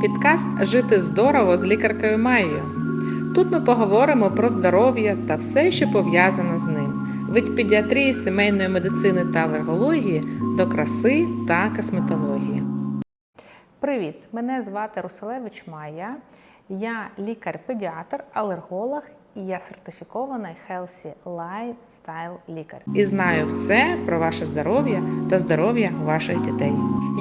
Підкаст Жити здорово з лікаркою Майєю. Тут ми поговоримо про здоров'я та все, що пов'язане з ним. Від педіатрії, сімейної медицини та алергології до краси та косметології. Привіт! Мене звати Руселевич Майя. Я лікар-педіатр, алерголог і я сертифікований Healthy Lifestyle лікар. І знаю все про ваше здоров'я та здоров'я ваших дітей.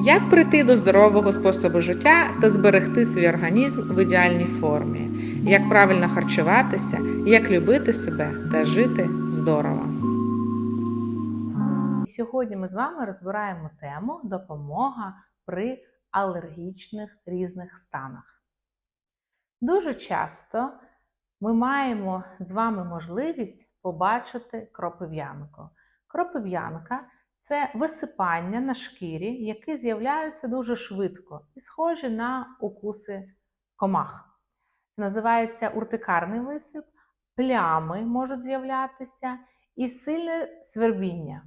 Як прийти до здорового способу життя та зберегти свій організм в ідеальній формі, як правильно харчуватися, як любити себе та жити здорово. Сьогодні ми з вами розбираємо тему допомога при алергічних різних станах. Дуже часто ми маємо з вами можливість побачити кропив'янку. Кропив'янка це висипання на шкірі, які з'являються дуже швидко і схожі на укуси комах. Це називається уртикарний висип, плями можуть з'являтися і сильне свербіння.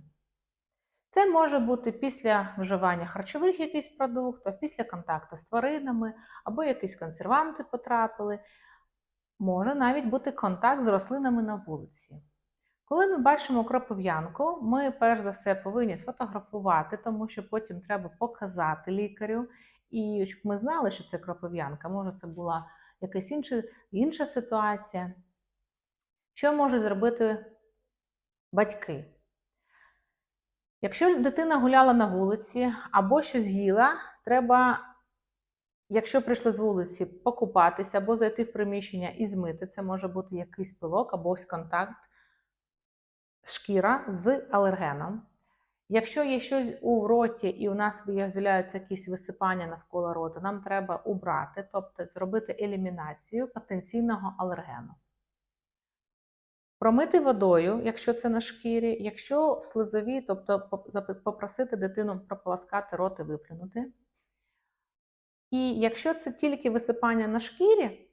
Це може бути після вживання харчових якихось продуктів, після контакту з тваринами, або якісь консерванти потрапили. Може навіть бути контакт з рослинами на вулиці. Коли ми бачимо кропив'янку, ми перш за все повинні сфотографувати, тому що потім треба показати лікарю, і щоб ми знали, що це кропив'янка, може це була якась інша, інша ситуація. Що можуть зробити батьки? Якщо дитина гуляла на вулиці або щось з'їла, треба, якщо прийшли з вулиці, покупатися або зайти в приміщення і змити. Це може бути якийсь пилок або ось контакт шкіра з алергеном. Якщо є щось у роті і у нас з'являються якісь висипання навколо роту, нам треба убрати, тобто зробити елімінацію потенційного алергену. Промити водою, якщо це на шкірі, якщо слизові, тобто попросити дитину прополоскати рот і виплюнути. І якщо це тільки висипання на шкірі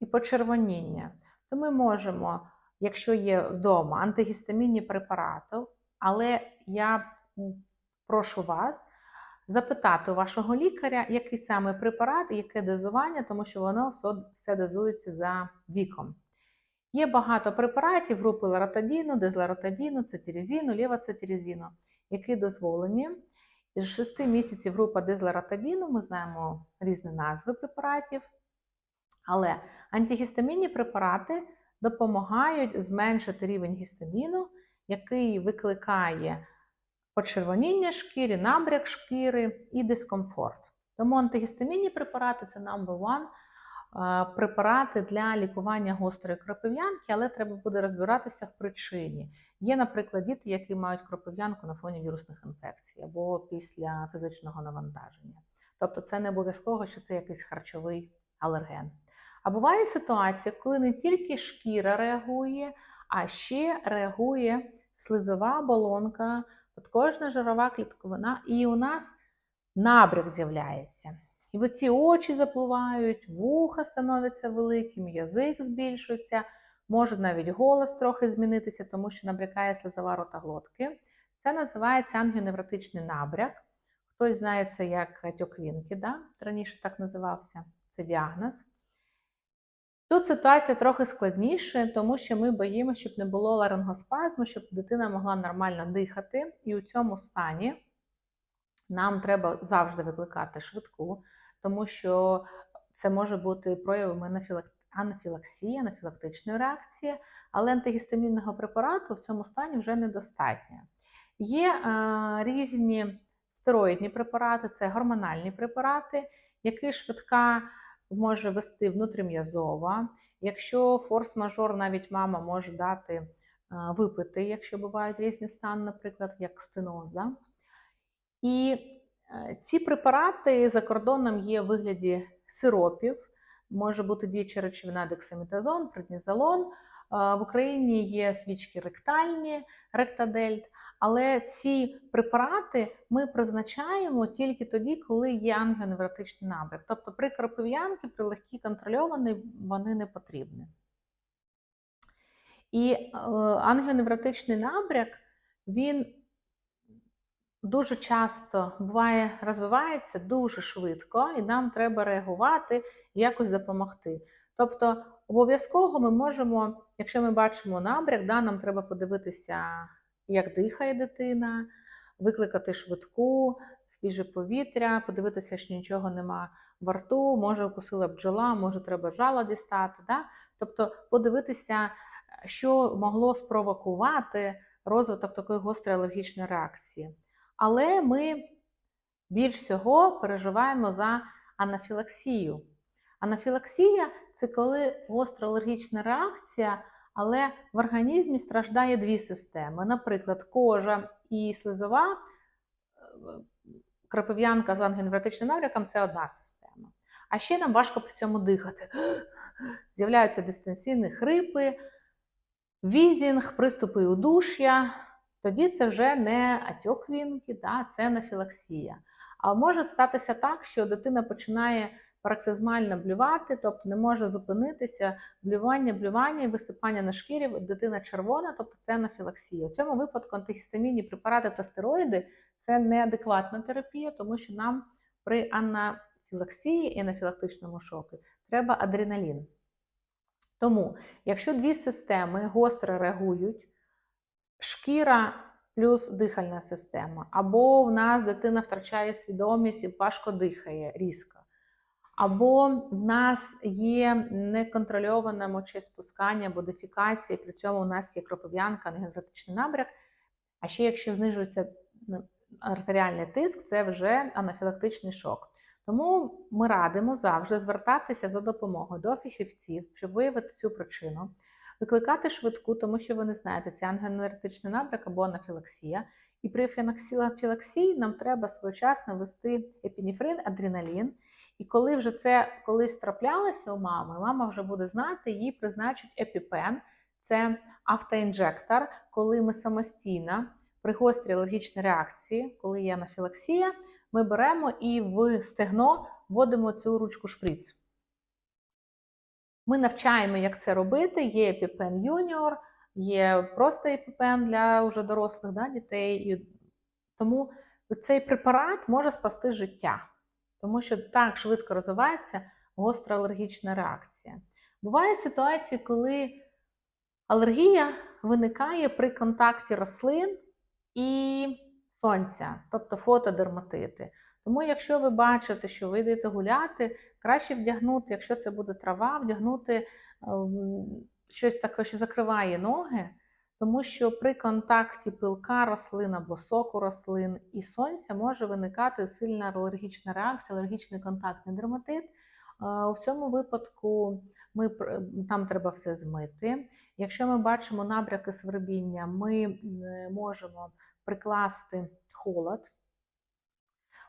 і почервоніння, то ми можемо, якщо є вдома антигістамінні препарати, але я прошу вас запитати у вашого лікаря, який саме препарат яке дозування, тому що воно все дозується за віком. Є багато препаратів групи ларатадіну, дезларатадіну, цитирізіну, лівоцитирізіну, які дозволені. Із 6 місяців група дизлератадіну, ми знаємо різні назви препаратів, але антигістамінні препарати допомагають зменшити рівень гістаміну, який викликає почервоніння шкіри, набряк шкіри і дискомфорт. Тому антигістамінні препарати це number one препарати для лікування гострої кропив'янки, але треба буде розбиратися в причині. Є, наприклад, діти, які мають кропив'янку на фоні вірусних інфекцій або після фізичного навантаження. Тобто це не обов'язково, що це якийсь харчовий алерген. А буває ситуація, коли не тільки шкіра реагує, а ще реагує слизова оболонка, подкожна жирова клітковина, і у нас набряк з'являється. І оці очі запливають, вуха становляться великим, язик збільшується, може навіть голос трохи змінитися, тому що набрякає слизова рота глотки. Це називається ангіоневротичний набряк. Хтось знає це як тьоквінки, да? раніше так називався, це діагноз. Тут ситуація трохи складніша, тому що ми боїмося, щоб не було ларингоспазму, щоб дитина могла нормально дихати. І у цьому стані нам треба завжди викликати швидку тому що це може бути проявами анафілаксії, анафілактичної реакції, але антигістамінного препарату в цьому стані вже недостатньо. Є е, різні стероїдні препарати, це гормональні препарати, які швидка може вести внутрім'язова. Якщо форс-мажор, навіть мама може дати е, випити, якщо бувають різні стани, наприклад, як стеноз. Да? І ці препарати за кордоном є в вигляді сиропів, може бути діюча речовина дексаметазон, преднізолон. Е, в Україні є свічки ректальні, ректадельт, але ці препарати ми призначаємо тільки тоді, коли є ангіоневротичний набряк. Тобто при кропив'янки, при легкій контрольованій вони не потрібні. І е, ангіоневротичний набряк, він дуже часто буває, розвивається дуже швидко, і нам треба реагувати і якось допомогти. Тобто, обов'язково ми можемо, якщо ми бачимо набряк, да, нам треба подивитися, як дихає дитина, викликати швидку, свіже повітря, подивитися, що нічого нема во рту, може укусила бджола, може треба жало дістати. Да? Тобто подивитися, що могло спровокувати розвиток такої гострої алергічної реакції. Але ми більш всього переживаємо за анафілаксію. Анафілаксія це коли гостра алергічна реакція, але в організмі страждає дві системи. Наприклад, кожа і слизова крапив'янка з ангіновротичним навряком це одна система. А ще нам важко при цьому дихати. З'являються дистанційні хрипи, візінг, приступи удуш'я. Тоді це вже не атьок вінки, да, це анафілаксія. А може статися так, що дитина починає пароксизмально блювати, тобто не може зупинитися, блювання, блювання і висипання на шкірі, дитина червона, тобто це анафілаксія. У цьому випадку антигістамінні препарати та стероїди це неадекватна терапія, тому що нам при анафілаксії і анафілактичному шоку треба адреналін. Тому, якщо дві системи гостро реагують, шкіра плюс дихальна система, або в нас дитина втрачає свідомість і важко дихає різко, або в нас є неконтрольоване мочеспускання або дефікація, при цьому у нас є кропив'янка, негенератичний набряк. А ще якщо знижується артеріальний тиск, це вже анафілактичний шок. Тому ми радимо завжди звертатися за допомогою до фахівців, щоб виявити цю причину, викликати швидку, тому що ви не знаєте, це ангіонеретичний набряк або анафілаксія. І при анафілаксії нам треба своєчасно ввести епінефрин, адреналін. І коли вже це колись траплялося у мами, мама вже буде знати, їй призначить епіпен. Це автоінжектор, коли ми самостійно при гострій алергічній реакції, коли є анафілаксія, ми беремо і в стегно вводимо цю ручку шприц. Ми навчаємо, як це робити. Є епіпен юніор, є просто епіпен для вже дорослих да, дітей. І тому цей препарат може спасти життя, тому що так швидко розвивається гостра алергічна реакція. Буває ситуації, коли алергія виникає при контакті рослин і сонця, тобто фотодерматити. Тому, якщо ви бачите, що ви йдете гуляти, краще вдягнути, якщо це буде трава, вдягнути ем, щось таке, що закриває ноги, тому що при контакті пилка рослин або соку рослин і сонця може виникати сильна алергічна реакція, алергічний контактний дерматит. У цьому випадку ми, там треба все змити. Якщо ми бачимо набряки свербіння, ми можемо прикласти холод.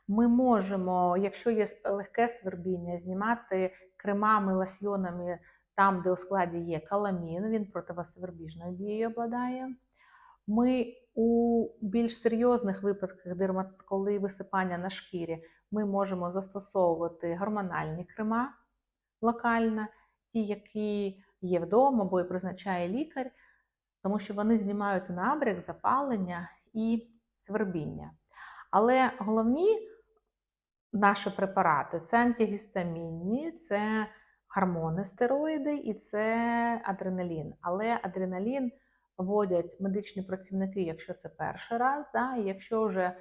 Ми можемо, якщо є легке свербіння, знімати кремами, ласьйонами там, де у складі є каламін, він противосвербіжною дією обладає. Ми у більш серйозних випадках, коли висипання на шкірі, ми можемо застосовувати гормональні крема локально, ті, які є вдома, або і призначає лікар, тому що вони знімають набряк, запалення і свербіння. Але головні наші препарати це антигістамінні, це гормони стероїди і це адреналін. Але адреналін вводять медичні працівники, якщо це перший раз. Да? І якщо вже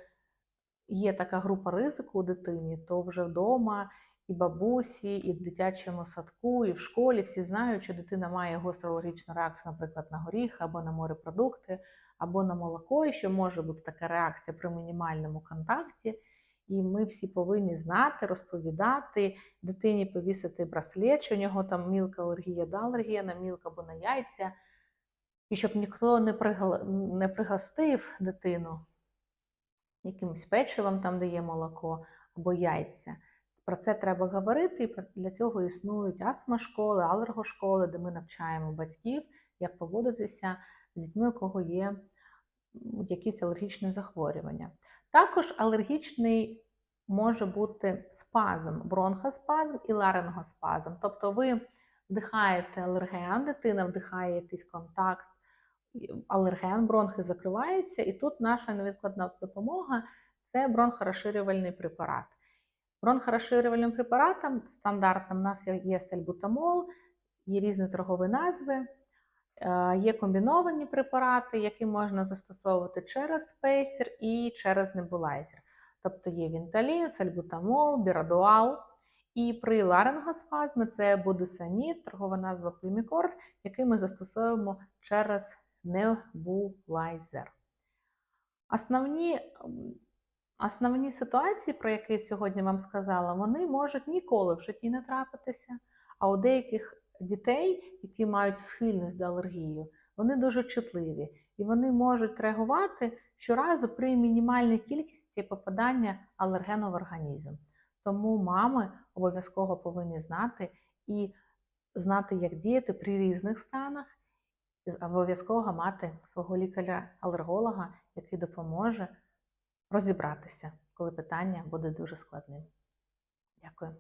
є така група ризику у дитині, то вже вдома і бабусі, і в дитячому садку, і в школі всі знають, що дитина має гостру реакцію, наприклад, на горіх або на морепродукти або на молоко, і що може бути така реакція при мінімальному контакті. І ми всі повинні знати, розповідати, дитині повісити браслет, що у нього там мілка алергія да алергія на мілка або на яйця. І щоб ніхто не пригла... не пригостив дитину якимось печивом, там, де є молоко, або яйця. Про це треба говорити, для цього існують астма-школи, алергошколи, де ми навчаємо батьків, як поводитися з дітьми, у кого є якісь алергічні захворювання. Також алергічний може бути спазм, бронхоспазм і ларингоспазм. Тобто ви вдихаєте алерген, дитина вдихає якийсь контакт, алерген, бронхи закриваються, і тут наша невідкладна допомога це бронхорозширювальний препарат. Бронхорозширювальним препаратом стандартним у нас є- сальбутамол, є різні торгові назви, є комбіновані препарати, які можна застосовувати через спейсер і через небулайзер. Тобто є вінталін, сальбутамол, бірадуал. І при ларингоспазмі це будесонід, торгова назва Pulmicort, який ми застосовуємо через небулайзер. Основні, основні ситуації, про які я сьогодні вам сказала, вони можуть ніколи в житті не трапитися. А у деяких дітей, які мають схильність до алергії, вони дуже чутливі і вони можуть реагувати щоразу при мінімальній кількості попадання алергену в організм. Тому мами обов'язково повинні знати і знати, як діяти при різних станах, і обов'язково мати свого лікаря-алерголога, який допоможе розібратися, коли питання буде дуже складним. Дякую.